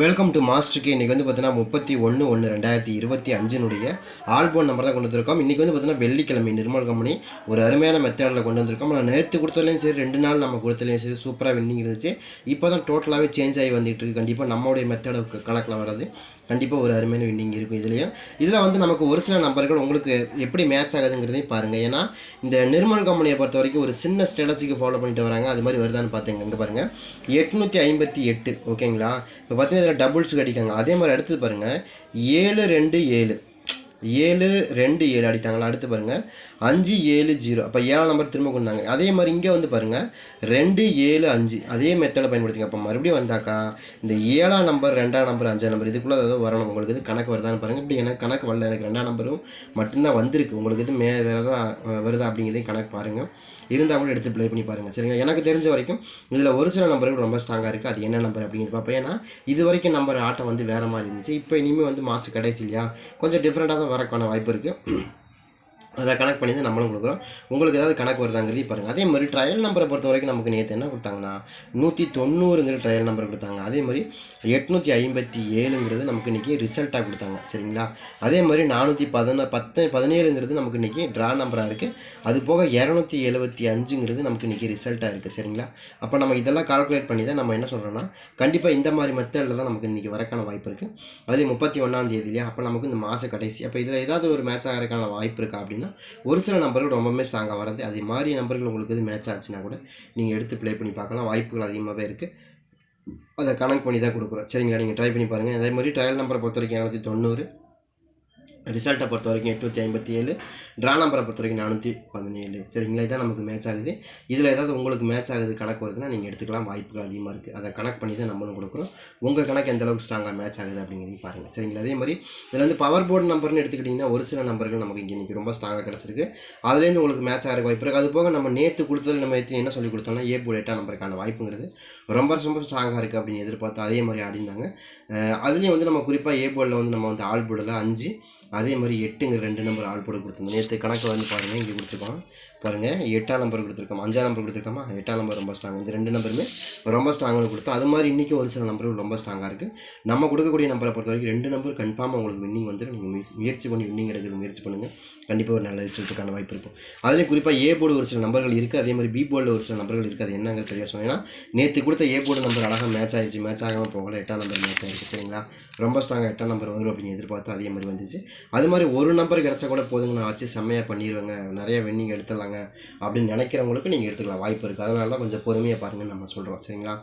Welcome to மாஸ்டருக்கு இன்றைக்கி வந்து பார்த்தீங்கன்னா முப்பத்தி ஒன்று ஒன்று ரெண்டாயிரத்தி இருபத்தி அஞ்சினுடைய ஆல்பம் நம்பர் தான் கொண்டு வந்திருக்கோம். இன்றைக்கி வந்து பார்த்தீங்கன்னா வெள்ளிக்கிழமை நிர்மல் கம்பெனி ஒரு அருமையான மெத்தடில் கொண்டு வந்திருக்கோம். நான் நேற்று கொடுத்ததுலையும் சரி ரெண்டு நாள் நம்ம கொடுத்ததுலையும் சரி சூப்பராக வின்னிங் இருந்துச்சு. இப்போ தான் டோட்டலாகவே சேஞ்ச் ஆகி வந்துட்டு இருக்கு. கண்டிப்பாக நம்மளுடைய மெத்தடை கணக்கில் வர்றது. கண்டிப்பாக ஒரு அருமையான வின்னிங் இருக்கும் இதுலேயும். இதில் வந்து நமக்கு ஒரு சில நம்பர்கள் உங்களுக்கு எப்படி மேட்ச் ஆகுதுங்கிறதையும் பாருங்கள் ஏன்னா இந்த நிர்மல் கம்பெனியை பொறுத்த வரைக்கும் ஒரு சின்ன ஸ்டேட்டஸுக்கு ஃபாலோ பண்ணிட்டு வராங்க. அது மாதிரி வருதான்னு பார்த்துங்க இங்கே பாருங்கள் எட்நூற்றி ஐம்பத்தி எட்டு ஓகேங்களா? இப்போ பார்த்தீங்கன்னா இதில் டபுள்ஸ் அடிக்காங்க. அதே மாதிரி அடுத்தது பாருங்கள் ஏழு ரெண்டு ஏழு. ஏழு ரெண்டு ஏழு அடித்தாங்களா? அடுத்து பாருங்கள் அஞ்சு ஏழு ஜீரோ. அப்போ ஏழாம் நம்பர் திரும்ப கொண்டாங்க. அதே மாதிரி இங்கே வந்து பாருங்கள் ரெண்டு ஏழு அஞ்சு. அதே மெத்தடை பயன்படுத்திங்க. அப்போ மறுபடியும் வந்தாக்கா இந்த ஏழாம் நம்பர் ரெண்டாம் நம்பர் அஞ்சாம் நம்பர் இதுக்குள்ளே ஏதாவது வரணும். உங்களுக்கு இது கணக்கு வருதான்னு பாருங்கள் இப்படி எனக்கு கணக்கு வரல. எனக்கு ரெண்டாம் நம்பரும் மட்டும்தான் வந்திருக்கு. உங்களுக்கு இது மே வேறு தான் வருதா அப்படிங்கிறதையும் கணக்கு பாருங்கள் இருந்தால் கூட எடுத்து ப்ளே பண்ணி பாருங்கள் சரிங்களா? எனக்கு தெரிஞ்ச வரைக்கும் இதில் ஒரு சில நம்பர்கள் ரொம்ப ஸ்ட்ராங்காக இருக்குது அது என்ன நம்பர் அப்படிங்கிறது பார்ப்போம். ஏன்னா இது வரைக்கும் நம்பர் ஆட்டம் வந்து வேறு மாதிரி இருந்துச்சு. இப்போ இனிமேல் வந்து மாதம் கடைசி இல்லையா? கொஞ்சம் டிஃப்ரெண்ட்டாக தான் வரக்கான வாய்ப்பு இருக்குது அதை கணக்கு பண்ணி தான் நம்மளும் கொடுக்குறோம். உங்களுக்கு ஏதாவது கணக்கு வருதாங்கிறது பாருங்கள் அதே மாதிரி ட்ரையல் நம்பரை பொறுத்த வரைக்கும் நமக்கு நேற்று என்ன கொடுத்தாங்கன்னா நூற்றி தொண்ணூறுங்கிற ட்ரையல் நம்பர் கொடுத்தாங்க. அதே மாதிரி எட்நூற்றி ஐம்பத்தி ஏழுங்கிறது நமக்கு இன்றைக்கி ரிசல்ட்டாக கொடுத்தாங்க. சரிங்களா? அதே மாதிரி நானூற்றி பதின பத்து பதினேழுங்கிறது நமக்கு இன்றைக்கி ட்ரா நம்பராக இருக்குது அது போக இரநூத்தி எழுபத்தி அஞ்சுங்கிறது நமக்கு இன்றைக்கி ரிசல்ட்டாக இருக்குது சரிங்களா? அப்போ நம்ம இதெல்லாம் கால்குலேட் பண்ணி தான் நம்ம என்ன சொல்கிறோன்னா கண்டிப்பாக இந்த மாதிரி மெத்தடில் தான் நமக்கு இன்றைக்கி வரக்கான வாய்ப்பு இருக்குது அதே முப்பத்தி ஒன்றாம் தேதியிலே அப்போ நமக்கு இந்த மாத கடைசி. அப்போ இதில் ஏதாவது ஒரு மேட்ச் ஆகிறதுக்கான வாய்ப்பு இருக்கா அப்படின்னா ஒரு சில நம்பர்கள் ரொம்பவுமே ஸ்ட்ராங்காக வர்றது அது மாதிரி நம்பர்கள் உங்களுக்கு இது மேட்ச் ஆச்சுன்னா கூட நீங்கள் எடுத்து ப்ளே பண்ணி பார்க்கலாம். வாய்ப்புகள் அதிகமாகவே இருக்குது அதை கணக்கு பண்ணி தான் கொடுக்குறோம். சரிங்களா? நீங்கள் ட்ரை பண்ணி பாருங்கள் அதே மாதிரி ட்ரையல் நம்பரை பொறுத்த வரைக்கும் இரநூத்தி தொண்ணூறு. ரிசல்ட்டை பொறுத்த வரைக்கும் எட்நூற்றி ஐம்பத்தி ஏழு. ட்ரா நம்பரை பொறுத்த வரைக்கும் நானூற்றி பதினேழு. சரிங்களா? இதான் நமக்கு மேட்ச் ஆகுது. இதில் ஏதாவது உங்களுக்கு மேட்ச் ஆகுது கணக்கு வருதுன்னா நீங்கள் எடுத்துக்கலாம். வாய்ப்புகள் அதிகமாக இருக்குது அதை கணக்கு பண்ணி தான் நம்மளும் கொடுக்குறோம். உங்கள் கணக்கு எந்த அளவுக்கு ஸ்ட்ராங்காக மேட்ச் ஆகுது அப்படிங்கிறதையும் பாருங்கள் சரிங்களா? அதே மாதிரி இதில் வந்து பவர் போர்டு நம்பர்னு எடுத்துக்கிட்டிங்கன்னா ஒரு சில நம்பர்கள் நமக்கு இங்கே இன்றைக்கி ரொம்ப ஸ்ட்ராங்காக கிடச்சிருக்கு. அதுலேருந்து உங்களுக்கு மேட்ச் ஆகிற வாய்ப்பு இருக்குது அது போக நம்ம நேற்று கொடுத்ததில் நம்ம எத்தி என்ன சொல்லி கொடுத்தோம்னா ஏ போர்டு எட்டாம் நம்பருக்கான வாய்ப்புங்கிறது ரொம்ப ரொம்ப ஸ்ட்ராங்காக இருக்குது அப்படின்னு எதிர்பார்த்து அதே மாதிரி ஆடிந்தாங்க அதுலேயும் வந்து நம்ம குறிப்பாக ஏ போர்டில் வந்து நம்ம வந்து ஆள் போர்டில் அஞ்சு அதே மாதிரி எட்டுங்க ரெண்டு நம்பர் ஆள் போட்டு கொடுத்துருந்தோம் நேற்று கணக்கு வந்து பாருங்கள் இங்கே கொடுத்துருக்கோம் பாருங்கள் எட்டாம் நம்பர் கொடுத்துருக்கோம். அஞ்சாம் நம்பர் கொடுத்துருக்கோமா? எட்டாம் நம்பர் ரொம்ப ஸ்ட்ராங் இந்த ரெண்டு நம்பருமே ரொம்ப ஸ்ட்ராங்காக கொடுத்தோம். அது மாதிரி இன்றைக்கும் ஒரு சில நம்பர்கள் ரொம்ப ஸ்ட்ராங்காக இருக்குது நம்ம கொடுக்கக்கூடிய நம்பரை பொறுத்த வரைக்கும் ரெண்டு நம்பர் கன்ஃபார்மாக உங்களுக்கு வின்னிங் வந்துடும் நீங்கள் முயற்சி பண்ணி வின்னிங் எடுக்கிறது முயற்சி பண்ணுங்கள் கண்டிப்பாக ஒரு நல்ல ரிசல்ட்டுக்கான வாய்ப்பு இருக்கும். அதுலேயும் குறிப்பாக ஏ போர்டு ஒரு சில நம்பர்கள் இருக்குது அதே மாதிரி பி போர்டில் ஒரு சில நம்பர்கள் இருக்குது அது என்னங்க தெரிய சொன்னீங்கன்னா நேற்று கொடுத்த ஏ போர்டு நம்பர் அழகாக மேட்ச் ஆகிடுச்சு மேட்ச் ஆகாமல் போகல. எட்டாம் நம்பர் மேட்ச் ஆகிடுச்சு சரிங்களா? ரொம்ப ஸ்ட்ராங்காக எட்டாம் நம்பர் வரும் அப்படின்னு எதிர்பார்த்து அதே மாதிரி வந்துச்சு. அது மாதிரி ஒரு நம்பர் கிடச்சா கூட போதுங்க நான் ஆச்சு. செம்மையாக பண்ணிடுவேங்க நிறைய வின்னிங் எடுத்துடலாங்க. அப்படின்னு நினைக்கிறவங்களுக்கு நீங்கள் எடுத்துக்கலாம். வாய்ப்பு இருக்குது அதனால தான் கொஞ்சம் பொறுமையாக பாருங்கன்னு நம்ம சொல்கிறோம் சரிங்களா?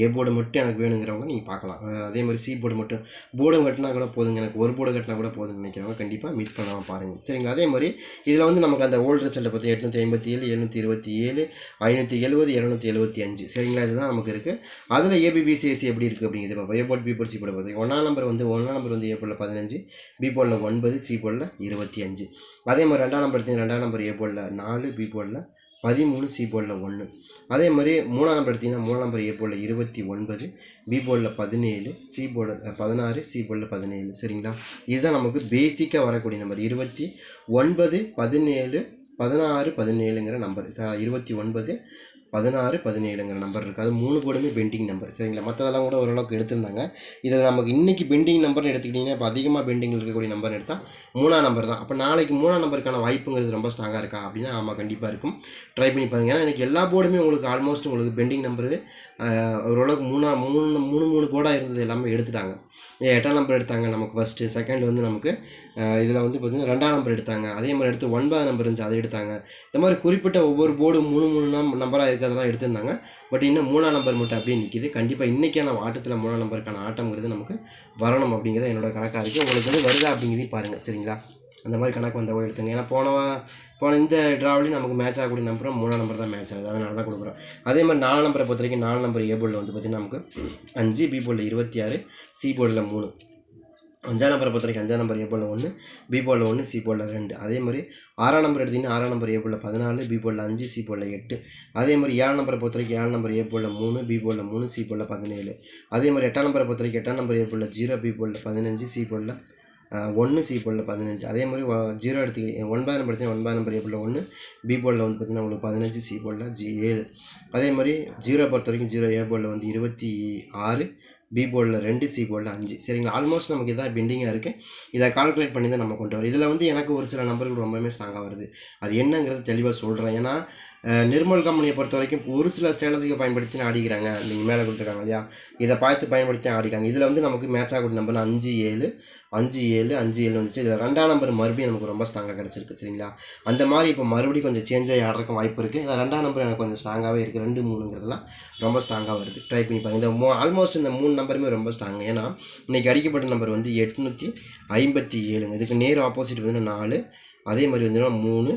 ஏ போர்டு மட்டும் எனக்கு வேணுங்கிறவங்க நீங்கள் பார்க்கலாம். அதே மாதிரி சி போர்டு மட்டும் போர்டு கட்டினா கூட போதுங்க. எனக்கு ஒரு போர்டு கட்டினா கூட போதுன்னு நினைக்கிறவங்க கண்டிப்பாக மிஸ் பண்ணாமல் பாருங்கள் சரிங்களா? அதே மாதிரி இதில் வந்து நமக்கு அந்த ஓல்டு ரிசல்ட்டை பற்றி எட்நூற்றி ஐம்பத்தி ஏழு எழுநூற்றி இருபத்தி ஏழு ஐநூற்றி எழுபது இரநூத்தி எழுபத்தி அஞ்சு. சரிங்களா? இதுதான் நமக்கு இருக்குது அதில் ஏபிபிசிஎஸ்சி e எப்படி இருக்குது அப்படிங்கிறது பார்ப்போம் A board B board C board பார்த்து ஒன்றாம் நம்பர் வந்து ஒன்றாம் நம்பர் வந்து ஏ போர்டில் பதினஞ்சு பி போர்டில் ஒன்பது சி போர்டில் இருபத்தி அஞ்சு. அதே மாதிரி ரெண்டாம் நம்பர் எடுத்தீங்க ரெண்டாம் நம்பர் ஏ போர்டில் நாலு பி போர்டில் பதிமூணு சி போர்டில் ஒன்று அதே மாதிரி மூணாம் நம்பர் எடுத்திங்கன்னா மூணாம் நம்பர் ஏ போர்டில் இருபத்தி ஒன்பது பி போர்டில் பதினேழு சி போர்டில் பதினாறு சி போர்டில் பதினேழு. சரிங்களா? இதுதான் நமக்கு பேசிக்காக வரக்கூடிய நம்பர் இருபத்தி ஒன்பது பதினேழு பதினாறு பதினேழுங்கிற நம்பர் இருபத்தி ஒன்பது பதினாறு பதினேழுங்கிற நம்பர் இருக்குது அது மூணு போடுமே பெண்டிங் நம்பர் சரிங்களா? மற்றதெல்லாம் கூட ஓரளவுக்கு எடுத்திருந்தாங்க. இதில் நமக்கு இன்றைக்கி பெண்டிங் நம்பர்னு எடுத்துக்கிட்டிங்கன்னா இப்போ அதிகமாக பெண்டிங் இருக்கக்கூடிய நம்பர் எடுத்தால் மூணாம் நம்பர் தான். அப்போ நாளைக்கு மூணாம் நம்பருக்கான வாய்ப்புங்கிறது ரொம்ப ஸ்ட்ராங்காக இருக்கா அப்படின்னா ஆமாம் கண்டிப்பாக இருக்கும். ட்ரை பண்ணி பாருங்கள் ஏன்னா எனக்கு எல்லா போர்டுமே உங்களுக்கு ஆல்மோஸ்ட் உங்களுக்கு பெண்டிங் நம்பரு ஓரளவுக்கு மூணா மூணு மூணு மூணு போர்டாக இருந்தது எல்லாமே எடுத்துட்டாங்க. எட்டாம் நம்பர் எடுத்தாங்க நமக்கு ஃபஸ்ட்டு செகண்ட் வந்து நமக்கு இதில் வந்து பார்த்திங்கன்னா ரெண்டாம் நம்பர் எடுத்தாங்க. அதே மாதிரி எடுத்து ஒன்பதாம் நம்பர் இருந்துச்சு அதை எடுத்தாங்க. இந்த மாதிரி குறிப்பிட்ட ஒவ்வொரு போர்டு மூணு மூணு நம் நம்பராக இருக்கிறதெல்லாம் எடுத்திருந்தாங்க. பட் இன்னும் மூணாம் நம்பர் மட்டும் அப்படியே நிற்கிது கண்டிப்பாக இன்றைக்கான ஆட்டத்தில் மூணாம் நம்பருக்கான ஆட்டங்கிறது நமக்கு வரணும் அப்படிங்கிறது என்னோட கணக்காக இருக்குது உங்களுக்கு வந்து வருதா அப்படிங்கிறதையும் பாருங்கள் சரிங்களா? அந்த மாதிரி கணக்கு வந்த கூட எடுத்துங்க. ஏன்னா போன போன இந்த ட்ராவலையும் நமக்கு மேட்ச் ஆகக்கூடிய நம்பரும் மூணாம் நம்பர் தான் மேட்ச் ஆகுது. அதனால தான் கொடுக்குறோம். அதே மாதிரி நாலு நம்பரை பொறுத்த வரைக்கும் நாலு நம்பர் ஏ போர்டில் வந்து பார்த்திங்கன்னா நமக்கு அஞ்சு பி போர்டில் இருபத்தி ஆறு சி போர்டில் மூணு. அஞ்சாம் நம்பரை பொறுத்த வரைக்கும் அஞ்சாம் நம்பர் ஏ போர்டில் ஒன்று பி போர்டில் ஒன்று சி போர்டில் ரெண்டு. அதே மாதிரி ஆறாம் நம்பர் எடுத்திங்கன்னா ஆறாம் நம்பர் ஏ போர்டில் பதினாலு பி போர்டில் அஞ்சு சி போர்டில் எட்டு. அதே மாதிரி ஏழாம் நம்பரை பொறுத்த வரைக்கும் ஏழாம் நம்பர் ஏ போர்டில் மூணு பி போர்டில் மூணு சி போர்டில் பதினேழு. அதே மாதிரி எட்டாம் நம்பரை பொறுத்த வரைக்கும் எட்டாம் நம்பர் ஏ போர்டில் ஜீரோ பி போர்டில் பதினஞ்சு சி போர்டில் ஒன்று சி போர்டில் பதினஞ்சு. அதே மாதிரி ஜீரோ எடுத்துக்கிட்டீங்க ஒன்பதாம் நம்பர் எடுத்தீங்கன்னா ஒன்பதாம் நம்பர் ஏ போர்டில் ஒன்று பி போர்டில் வந்து பார்த்திங்கன்னா உங்களுக்கு பதினஞ்சு சி போர்டில் ஜி ஏழு. அதே மாதிரி ஜீரோ பொறுத்த வரைக்கும் ஜீரோ ஏ போர்டில் வந்து இருபத்தி ஆறு பி போர்டில் ரெண்டு சி போர்டில் அஞ்சு. சரிங்களா? ஆல்மோஸ்ட் நமக்கு இதான் பெண்டிங்காக இருக்குது இதை கால்குலேட் பண்ணி தான் நம்ம கொண்டு வரோம் இதில் வந்து எனக்கு ஒரு சில நம்பர்கள் ரொம்பவே ஸ்ட்ராங்காக வருது. அது என்னங்கிறது தெளிவாக சொல்கிறேன் ஏன்னா நிர்மல் கம்பெனியை பொறுத்த வரைக்கும் ஒரு சில ஸ்டேட்டஸுக்கு பயன்படுத்தி ஆடிக்கிறாங்க. நீங்கள் மேலே கொடுத்துருக்காங்க இல்லையா? இதை பார்த்து பயன்படுத்தி தான் ஆடிக்காங்க இதில் வந்து நமக்கு மேட்ச் ஆகக்கூடிய நம்பர் அஞ்சு ஏழு அஞ்சு ஏழு அஞ்சு ஏழு வந்துச்சு. இதில் ரெண்டாம் நம்பர் மறுபடியும் நமக்கு ரொம்ப ஸ்ட்ராங்காக கிடச்சிருக்கு சரிங்களா? அந்த மாதிரி இப்போ மறுபடியும் கொஞ்சம் சேஞ்ச் ஆகி ஆடுறதுக்கு வாய்ப்பு இருக்குது ஏன்னா ரெண்டாம் நம்பர் எனக்கு கொஞ்சம் ஸ்ட்ராங்காகவே இருக்குது ரெண்டு மூணுங்கிறதுலாம் ரொம்ப ஸ்ட்ராங்காக வருது. ட்ரை பண்ணி பாருங்கள் இந்த மூ ஆல்மோஸ்ட் இந்த மூணு நம்பருமே ரொம்ப ஸ்ட்ராங் ஏன்னா இன்றைக்கி அடிக்கப்பட்ட நம்பர் வந்து எட்நூற்றி ஐம்பத்தி ஏழுங்க. இதுக்கு நேர் ஆப்போசிட் வந்து நாலு அதே மாதிரி வந்து மூணு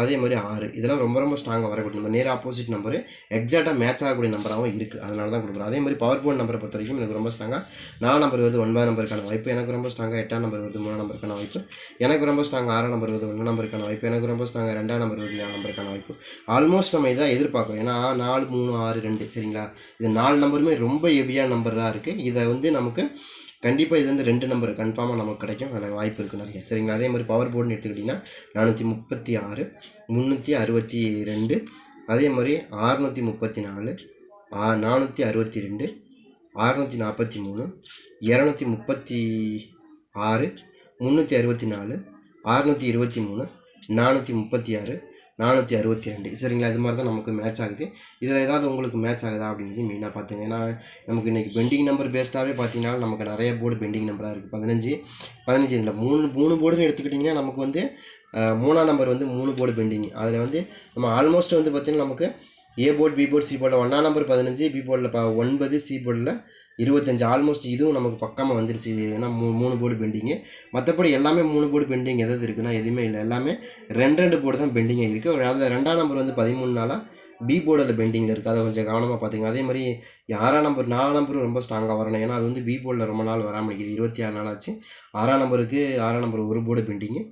அதே மாதிரி ஆறு. இதெல்லாம் ரொம்ப ரொம்ப ஸ்ட்ராங்காக வரக்கூடிய நம்பர் நேர் ஆப்போசிட் நம்பர் எக்ஸாக்டாக மேட்ச் ஆகக்கூடிய நம்பராகவும் இருக்குது அதனால தான் கொடுக்குறோம். அதே மாதிரி பவர் போர்ட் நம்பரை பொறுத்த வரைக்கும் எனக்கு ரொம்ப ஸ்ட்ராங்காக நாலு நம்பர் வருது ஒன்பது நம்பருக்கான வாய்ப்பு எனக்கு ரொம்ப ஸ்ட்ராங்காக எட்டாம் நம்பர் வருது மூணு நம்பருக்கான வாய்ப்பு எனக்கு ரொம்ப ஸ்ட்ராங் ஆறாம் நம்பர் வருது ஒன்று நம்பருக்கான வாய்ப்பு எனக்கு ரொம்ப ஸ்ட்ராங்காக ரெண்டாம் நம்பர் வருது ஏழு நம்பருக்கான வாய்ப்பு. ஆல்மோஸ்ட் நம்ம இதான் எதிர்பார்க்குறோம். ஏன்னா நாலு மூணு ஆறு ரெண்டு சரிங்களா? இது நாலு நம்பருமே ரொம்ப ஹெவியான நம்பர் தான் இருக்குது இதை வந்து நமக்கு கண்டிப்பாக இது வந்து ரெண்டு நம்பர் கன்ஃபார்மாக நமக்கு கிடைக்கும். அதில் வாய்ப்பு இருக்குது நிறைய. சரிங்களா? அதே மாதிரி பவர் போர்டுன்னு எடுத்துக்கிட்டிங்கன்னா நானூற்றி முப்பத்தி ஆறு முந்நூற்றி அறுபத்தி ரெண்டு அதே மாதிரி ஆறுநூற்றி முப்பத்தி நாலு ஆ நானூற்றி அறுபத்தி ரெண்டு அறநூற்றி நாற்பத்தி மூணு இரநூத்தி முப்பத்தி ஆறு முந்நூற்றி அறுபத்தி நாலு அறுநூற்றி இருபத்தி மூணு நானூற்றி முப்பத்தி ஆறு நானூற்றி அறுபத்தி ரெண்டு. சரிங்களா? இது மாதிரி தான் நமக்கு மேட்ச் ஆகுது. இதில் ஏதாவது உங்களுக்கு மேட்ச் ஆகுதா அப்படிங்கிறது மெயினாக பார்த்துங்க. ஏன்னா நமக்கு இன்றைக்கி பெண்டிங் நம்பர் பேஸ்டாகவே பார்த்தீங்கன்னா நமக்கு நிறைய போர்டு பெண்டிங் நம்பராக இருக்குது பதினஞ்சு பதினஞ்சு இதில் மூணு மூணு போர்டுன்னு எடுத்துக்கிட்டிங்கன்னா நமக்கு வந்து மூணாம் நம்பர் வந்து மூணு போர்டு பெண்டிங் அதில் வந்து நம்ம ஆல்மோஸ்ட் வந்து பார்த்திங்கன்னா நமக்கு A board B board C போர்டில் ஒன்றாம் நம்பர் பதினஞ்சு பி போர்டில் ப ஒன்பது சி போர்டில் இருபத்தஞ்சு ஆல்மோஸ்ட் இதுவும் நமக்கு பக்கமாக வந்துருச்சு. இது ஏன்னா மூ மூணு போர்டு பெண்டிங்கு மற்றபடி எல்லாமே மூணு போர்டு பெண்டிங் எதாவது இருக்குன்னா எதுவுமே இல்லை. எல்லாமே ரெண்டு ரெண்டு போர்டு தான் பெண்டிங்காக இருக்குது ஒரு அதில் ரெண்டாம் நம்பர் வந்து பதிமூணு நாளாக பி போர்டில் பெண்டிங்கில் இருக்குது அதை கொஞ்சம் கவனமாக பார்த்துங்க அதே மாதிரி ஆறாம் நம்பர் நாலாம் நம்பரும் ரொம்ப ஸ்ட்ராங்காக வரணும். ஏன்னா அது வந்து பி போர்டில் ரொம்ப நாள் வராமல் இருக்குது. இருபத்தி ஆறு நாள் ஆச்சு ஆறாம் நம்பருக்கு ஆறாம் நம்பர் ஒரு போர்டு பெண்டிங்கு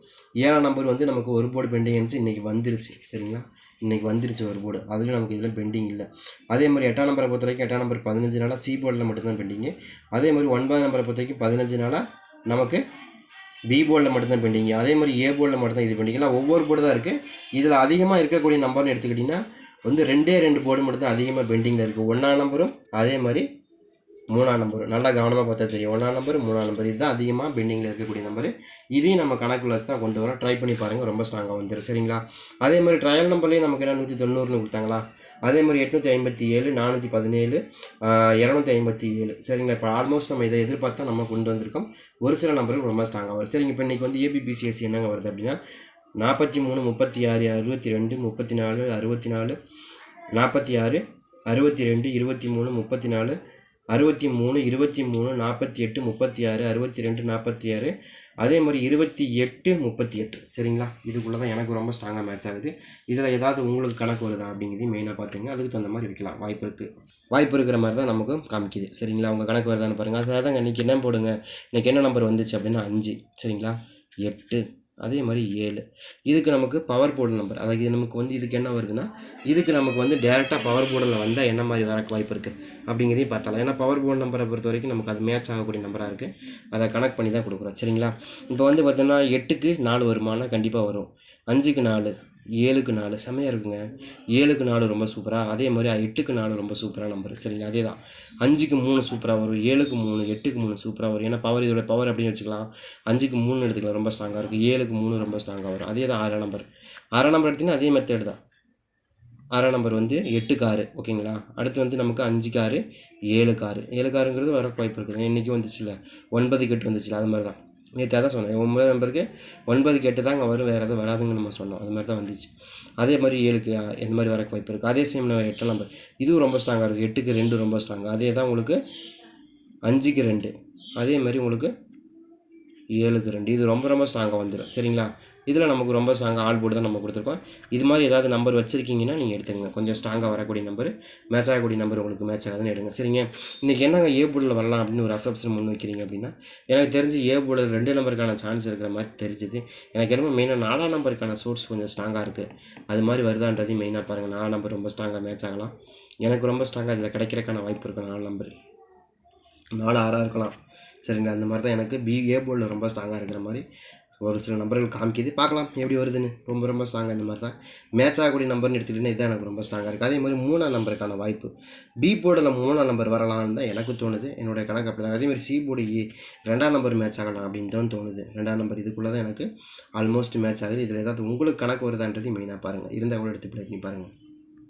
ஏழாம் நம்பர் வந்து நமக்கு ஒரு போர்டு பெண்டிங் இருந்துச்சு இன்றைக்கி வந்துருச்சு. சரிங்களா? இன்றைக்கி வந்துருச்சு ஒரு போர்டு அதுலேயும் நமக்கு இதில் பெண்டிங் இல்லை. அதே மாதிரி எட்டாம் நம்பரை பொறுத்த வரைக்கும் எட்டாம் நம்பர் பதினஞ்சு நாளாக சி போர்டில் மட்டும்தான் பெண்டிங்கு அதே மாதிரி ஒன்பதாம் நம்பரை பொறுத்த வரைக்கும் பதினஞ்சு நாளாக நமக்கு பி போர்டில் மட்டும்தான் பெண்டிங்கு அதே மாதிரி ஏ போர்டில் மட்டும்தான் இது பெண்டிங்கலாம் ஒவ்வொரு போர்டு தான் இருக்குது இதில் அதிகமாக இருக்கக்கூடிய நம்பர்னு எடுத்துக்கிட்டிங்கன்னா வந்து ரெண்டே ரெண்டு போர்டு மட்டும் தான் அதிகமாக பெண்டிங்கில் இருக்குது ஒன்றாம் நம்பரும் அதே மாதிரி மூணாம் நம்பரும் நல்லா கவனமாக பார்த்தா தெரியும். ஒன்றாம் நம்பர் மூணாம் நம்பர் இதுதான் அதிகமாக பெண்டிங்கில் இருக்கக்கூடிய நம்பர் இதையும் நம்ம கணக்கு வச்சு தான் கொண்டு வரோம். ட்ரை பண்ணி பாருங்கள் ரொம்ப ஸ்ட்ராங்காக வந்துடும் சரிங்களா? அதே மாதிரி ட்ரையல் நம்பர்லேயும் நமக்கு என்ன? நூற்றி தொண்ணூறுனு கொடுத்தாங்களா? அதே மாதிரி எட்நூற்றி ஐம்பத்தி ஏழு நானூற்றி பதினேழு இரநூத்தி ஐம்பத்தி ஏழு. சரிங்களா? இப்போ ஆல்மோஸ்ட் நம்ம இதை எதிர்பார்த்தா நம்ம கொண்டு வந்திருக்கோம். ஒரு சில நம்பருக்கு ரொம்ப ஸ்ட்ராங்காக வரும். சரிங்க. இப்போ இன்றைக்கி வந்து ஏபிபிசிஎஸ்சி என்னங்க வருது அப்படின்னா நாற்பத்தி மூணு முப்பத்தி ஆறு அறுபத்தி ரெண்டு முப்பத்தி நாலு அறுபத்தி நாலு நாற்பத்தி ஆறு அறுபத்தி ரெண்டு இருபத்தி மூணு முப்பத்தி நாலு அறுபத்தி மூணு இருபத்தி மூணு நாற்பத்தி எட்டு முப்பத்தி ஆறு அறுபத்தி ரெண்டு நாற்பத்தி ஆறு அதே மாதிரி இருபத்தி எட்டு முப்பத்தி எட்டு சரிங்களா? இதுக்குள்ளே தான் எனக்கு ரொம்ப ஸ்ட்ராங்காக மேட்ச் ஆகுது. இதில் ஏதாவது உங்களுக்கு கணக்கு வருதா அப்படிங்கிறது மெயினாக பார்த்துங்க. அதுக்கு தகுந்த மாதிரி வைக்கலாம். வாய்ப்பு இருக்குது வாய்ப்பு இருக்கிற மாதிரி தான் நமக்கு காமிக்குது. சரிங்களா? உங்கள் கணக்கு வருதான்னு பாருங்கள் அதுதாங்க இன்றைக்கி என்ன போடுங்க. இன்றைக்கி என்ன நம்பர் வந்துச்சு அப்படின்னா அஞ்சு. சரிங்களா? எட்டு. அதே மாதிரி ஏழு. இதுக்கு நமக்கு பவர் போர்டு நம்பர் அதாவது இது நமக்கு வந்து இதுக்கு என்ன வருதுன்னா இதுக்கு நமக்கு வந்து டேரெக்டாக பவர் போர்டலில் வந்தால் என்ன மாதிரி வரக்கு வாய்ப்பு இருக்குது அப்படிங்கிறதையும் பார்த்தலாம் ஏன்னா பவர் போர்டு நம்பரை பொறுத்த வரைக்கும் நமக்கு அது மேட்ச் ஆகக்கூடிய நம்பராக இருக்குது அதை கனெக்ட் பண்ணி தான் கொடுக்குறோம். சரிங்களா? இப்போ வந்து பார்த்தோன்னா எட்டுக்கு நாலு வருமானம் கண்டிப்பாக வரும். அஞ்சுக்கு நாலு ஏழுக்கு நாலு. செமையாக இருக்குங்க. ஏழுக்கு நாலு ரொம்ப சூப்பராக அதே மாதிரி எட்டுக்கு நாலு ரொம்ப சூப்பராக நம்பர் சரிங்களா அதே தான் அஞ்சுக்கு மூணு சூப்பராக வரும். ஏழுக்கு மூணு எட்டுக்கு மூணு சூப்பராக வரும். ஏன்னா பவர் இதோட பவர் அப்படின்னு வச்சுக்கலாம். அஞ்சுக்கு மூணு எடுத்துக்கலாம். ரொம்ப ஸ்ட்ராங்காக இருக்கும். ஏழுக்கு மூணு ரொம்ப ஸ்ட்ராங்காக வரும். அதே தான் ஆறாம் நம்பர் ஆறாம் நம்பர் எடுத்திங்கன்னா அதே மெத்தட் தான். ஆறாம் நம்பர் வந்து எட்டுக்கு ஆறு. ஓகேங்களா? அடுத்து வந்து நமக்கு அஞ்சுக்கு ஆறு ஏழுக்கு ஆறு. ஏழு காருங்கிறது வர வாய்ப்பு இருக்குது இன்றைக்கி வந்துச்சுல ஒன்பதுக்கு எட்டு வந்துச்சுல அது மாதிரி தான் நேற்று அதான் சொன்னேன் ஒன்பது நம்பருக்கு ஒன்பதுக்கு எட்டு தாங்க வரும் வேறு எதுவும் வராதுன்னு நம்ம சொன்னோம். அது மாதிரி தான் வந்துச்சு. அதே மாதிரி ஏழுக்கு எந்த மாதிரி வரக்கு வாய்ப்பு இருக்குது அதே சேம் நம்ம எட்டு நம்பர் இதுவும் ரொம்ப ஸ்ட்ராங்காக இருக்குது எட்டுக்கு ரெண்டு ரொம்ப ஸ்ட்ராங்காக அதே தான் உங்களுக்கு அஞ்சுக்கு ரெண்டு. அதே மாதிரி உங்களுக்கு ஏழுக்கு ரெண்டு. இது ரொம்ப ரொம்ப ஸ்ட்ராங்காக வந்துடும் சரிங்களா? இதில் நமக்கு ரொம்ப ஸ்ட்ராங்காக ஆல் போட்டு தான் நம்ம கொடுத்துருக்கோம். இது மாதிரி ஏதாவது நம்பர் வச்சுருக்கீங்கன்னா நீங்கள் எடுத்துங்க கொஞ்சம் ஸ்ட்ராங்காக வரக்கூடிய நம்பர் மேட்ச் ஆகக்கூடிய நம்பர் உங்களுக்கு மேட்ச் ஆகுதுன்னு எடுங்க. சரிங்க? இன்றைக்கி என்னங்க ஏ போர்டில் வரலாம் அப்படின்னு ஒரு அசப்ஷன் முன் வைக்கிறீங்க அப்படின்னா எனக்கு தெரிஞ்சு ஏ போர்டில் ரெண்டு நம்பருக்கான சான்ஸ் இருக்கிற மாதிரி தெரிஞ்சுது. எனக்கு என்னமோ மெயினாக நாலாம் நம்பருக்கான சோர்ஸ் கொஞ்சம் ஸ்ட்ராங்காக இருக்குது அது மாதிரி வருதான்றதையும் மெயினாக பாருங்கள் நாலாம் நம்பர் ரொம்ப ஸ்ட்ராங்காக மேட்ச் ஆகலாம். எனக்கு ரொம்ப ஸ்ட்ராங்காக இதில் கிடைக்கிறக்கான வாய்ப்பு இருக்குது நாலு நம்பர் நாலு ஆறாக இருக்கலாம். சரிங்களா? அந்த மாதிரி தான் எனக்கு பி ஏ போர்டில் ரொம்ப ஸ்ட்ராங்காக இருக்கிற மாதிரி ஒரு சில நம்பர்கள் காமிக்குது. பார்க்கலாம் எப்படி வருதுன்னு. ரொம்ப ரொம்ப ஸ்ட்ராங்காக இந்த மாதிரி தான். மேட்ச் ஆகக்கூடிய நம்பர்னு எடுத்துக்கிட்டிங்கன்னா இதுதான் எனக்கு ரொம்ப ஸ்ட்ராங்காக இருக்குது அதே மாதிரி மூணாம் நம்பருக்கான வாய்ப்பு. பி போர்டில் மூணாம் நம்பர் வரலாம்னு தான் எனக்கு தோணுது. என்னுடைய கணக்கு அப்படி தான் அதேமாதிரி சி போர்டு ரெண்டாம் நம்பர் மேட்ச் ஆகலாம் அப்படின்னு தான் தோணுது. ரெண்டாம் நம்பர் இதுக்குள்ளே தான் எனக்கு ஆல்மோஸ்ட் மேட்ச் ஆகுது. இதில் ஏதாவது உங்களுக்கு கணக்கு வருதான்றது மெயினாக பாருங்கள் இருந்தால் கூட எடுத்து ப்ளே பண்ணி பாருங்கள்